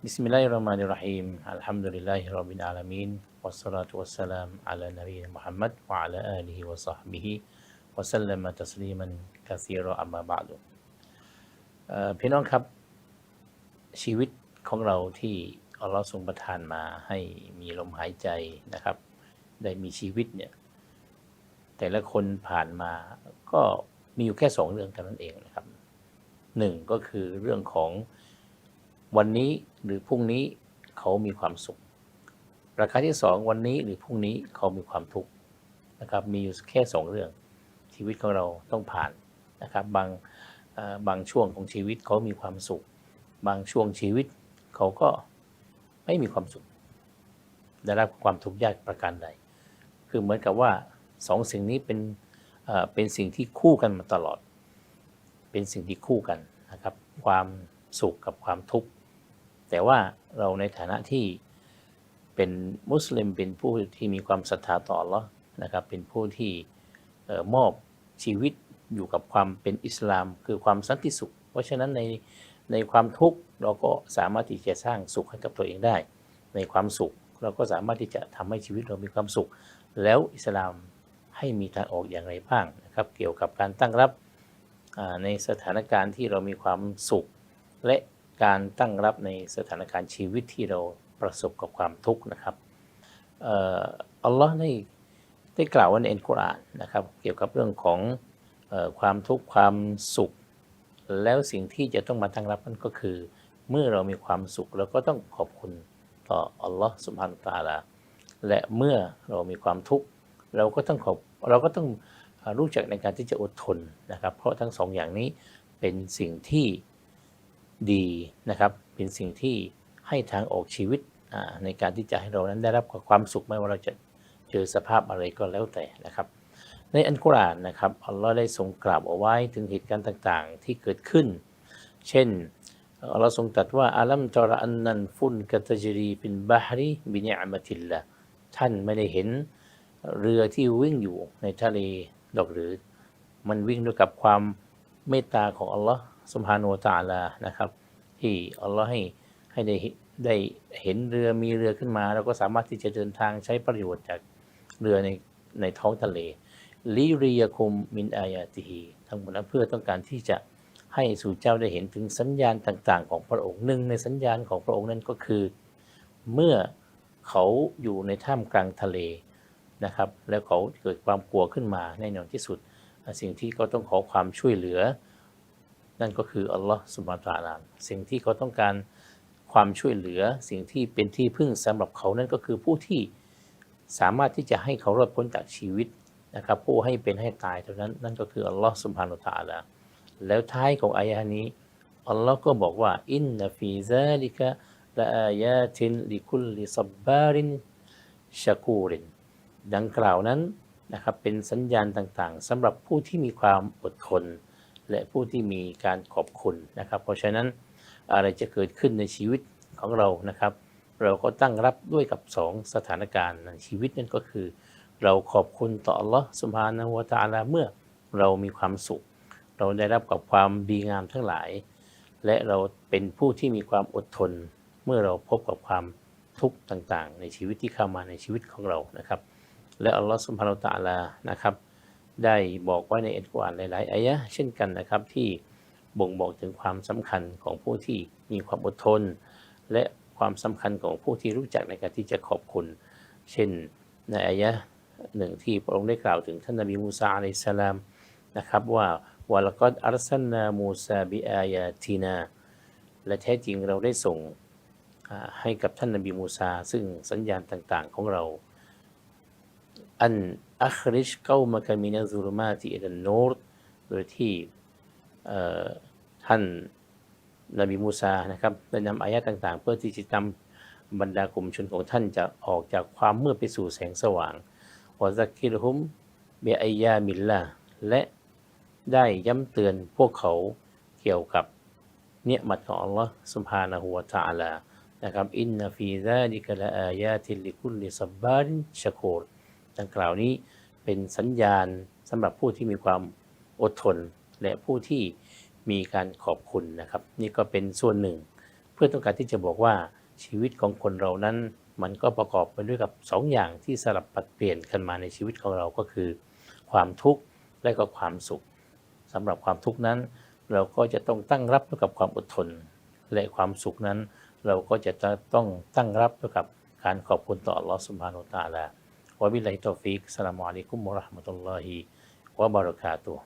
Bismillahirrahmanirrahim. Alhamdulillahirabbil alamin. Wassalatu wassalam ala nabiyina Muhammad wa ala alihi wa sahbihi wa sallama tasliman katsira amma ba'du. พี่น้องครับ ชีวิตของเราที่อัลลอฮ์ทรงประทานมาให้มีลมหายใจนะครับ ได้มีชีวิตเนี่ย แต่ละคนผ่านมาก็มีอยู่แค่สองเรื่องเท่านั้นเองนะครับหนึ่งก็คือเรื่องของ วันนี้หรือพรุ่งนี้เขามีความสุข ประการที่สองวันนี้หรือพรุ่งนี้เขามีความทุกข์นะครับมีอยู่แค่สองเรื่อง ชีวิตของเราต้องผ่านนะครับบางบางช่วงของชีวิตเขามีความสุข บางช่วงชีวิตเขาก็ไม่มีความสุข ได้รับความทุกข์ยากประการใด คือเหมือนกับว่าสองสิ่งนี้เป็นเป็นสิ่งที่คู่กันมาตลอด เป็นสิ่งที่คู่กันนะครับ ความสุขกับความทุกข์ แต่ว่าเราในฐานะที่เป็นมุสลิมเป็นผู้ที่มีความศรัทธาต่อ Allah นะครับ เป็นผู้ที่มอบชีวิตอยู่กับความเป็นอิสลาม คือความสันติสุข เพราะฉะนั้นในในความทุกข์เราก็สามารถที่จะสร้างสุขให้กับตัวเองได้ ในความสุขเราก็สามารถที่จะทำให้ชีวิตเรามีความสุข แล้วอิสลามให้มีทางออกอย่างไรบ้างนะครับ เกี่ยวกับการตั้งรับในสถานการณ์ที่เรามีความสุขและ การตั้งรับในสถานการณ์ชีวิตที่เราประสบกับความทุกข์นะครับอัลลอฮ์ได้ได้กล่าวไว้ในอัลกุรอานนะครับ เกี่ยวกับเรื่องของอความทุกข์ความสุข แล้วสิ่งที่จะต้องมาตั้งรับนั่นก็คือ เมื่อเรามีความสุขเราก็ต้องขอบคุณต่ออัลลอฮ์สุบฮานุตาลาและเมื่อเรามีความทุกข์เราก็ต้องขอบเราก็ต้องรู้จักในการที่จะอดทนนะครับ เพราะทั้งสองอย่างนี้เป็นสิ่งที่ ดีนะครับเป็นสิ่งที่ให้ทางออกชีวิตในการที่จะให้เรานั้นได้รับความสุขไม่ว่าเราจะเจอสภาพอะไรก็แล้วแต่นะครับ ในอันกุรอานนะครับอัลลอฮ์ได้ทรงกล่าวเอาไว้ถึงเหตุการณ์ต่างๆ ที่เกิดขึ้น เช่นอัลลอฮ์ทรงตรัสว่าอาลัมตระอันนันฟุนกะตจรีบินบาฮรีบินิอมติลละท่านไม่ได้เห็นเรือที่วิ่งอยู่ในทะเลดอกหรือ มันวิ่งด้วยกับความเมตตาของอัลลอฮ์ สุบฮานุตาลานะครับ ที่อัลลอฮ์ให้ให้ได้ได้เห็นเรือมีเรือขึ้นมาเราก็สามารถที่จะเดินทางใช้ประโยชน์จากเรือในในท้องทะเลลิริยคุมมินอายาติฮีทั้งหมดนั้นเพื่อต้องการที่จะให้สู่เจ้าได้เห็นถึงสัญญาณต่างๆ ของพระองค์หนึ่งในสัญญาณของพระองค์นั้นก็คือ เมื่อเขาอยู่ในท่ามกลางทะเลนะครับ แล้วเขาเกิดความกลัวขึ้นมาแน่นอนที่สุด สิ่งที่เขาต้องขอความช่วยเหลือ นั่นก็คืออัลลอฮ์สุบานะตะอาลาสิ่งที่เขาต้องการความช่วยเหลือ สิ่งที่เป็นที่พึ่งสำหรับเขานั่นก็คือผู้ที่สามารถที่จะให้เขารอดพ้นจากชีวิตนะครับ ผู้ให้เป็นให้ตายเท่านั้นนั่นก็คืออัลลอฮ์สุบฮานุตะอาลาแล้วท้ายของอายะนี้อัลลอฮ์ก็บอกว่าอินนฟีซาลิกะละอายาตินลิคุลลิซับบารินชะกูรินดังกล่าวนั้นนะครับเป็นสัญญาณต่างๆสำหรับผู้ที่มีความอดทน และผู้ที่มีการขอบคุณนะครับ เพราะฉะนั้นอะไรจะเกิดขึ้นในชีวิตของเรานะครับ เราก็ตั้งรับด้วยกับสองสถานการณ์ในชีวิตนั่นก็คือ เราขอบคุณต่อ Allah สุบฮานะฮูวะตาลาเมื่อเรามีความสุข เราได้รับกับความดีงามทั้งหลาย และเราเป็นผู้ที่มีความอดทน เมื่อเราพบกับความทุกข์ต่างๆ ในชีวิตที่เข้ามาในชีวิตของเรานะครับ และอัลลอฮ์สุบฮานะฮูวะตาลานะครับ ได้บอกไว้ในอัลกุรอานหลาย ๆอายะห์เช่นกันนะครับที่บ่งบอกถึงความสำคัญของผู้ที่มีความอดทน และความสำคัญของผู้ที่รู้จักในการที่จะขอบคุณ เช่นในอายะห์หนึ่งที่พระองค์ได้กล่าวถึงท่านนบีมูซาอะลัยสลามนะครับว่าวะลกอดอัลซันนามูซาบิอายาตินาและแท้จริงเราได้ส่งให้กับท่านนบีมูซาซึ่งสัญญาณต่าง ๆ ของเรา อัน อัคริชเก้ามะกามินาซุลมาติอิลนนูรโดยที่ท่านนบีมูซานะครับได้นำอายะต่างๆ เพื่อที่จะนำบรรดากลุ่มชนของท่านจะออกจากความมืดไปสู่แสงสว่างวะซักกิรฮุมเบอายามิลละและได้ย้ำเตือนพวกเขาเกี่ยวกับเนียมัดของอัลลอฮ์สุบฮานะฮูวตะอาลานะครับอินนฟีซาลิกะละอายาติลิคุลลิซับบารินชะกูร ดังกล่าวนี้เป็นสัญญาณสำหรับผู้ที่มีความอดทน และผู้ที่มีการขอบคุณนะครับ นี่ก็เป็นส่วนหนึ่ง เพื่อต้องการที่จะบอกว่าชีวิตของคนเรานั้น มันก็ประกอบไปด้วยกับสองอย่างที่สลับปัดเปลี่ยนกันมาในชีวิตของเราก็คือ ความทุกข์และก็ความสุขสำหรับความทุกข์นั้น เราก็จะต้องตั้งรับด้วยกับความอดทน และความสุขนั้น เราก็จะต้องตั้งรับด้วยกับการขอบคุณต่อลอสุบฮานุตาลาวะบิลลาฮิตอฟิกสลามุอะลัยกุมวะเราะ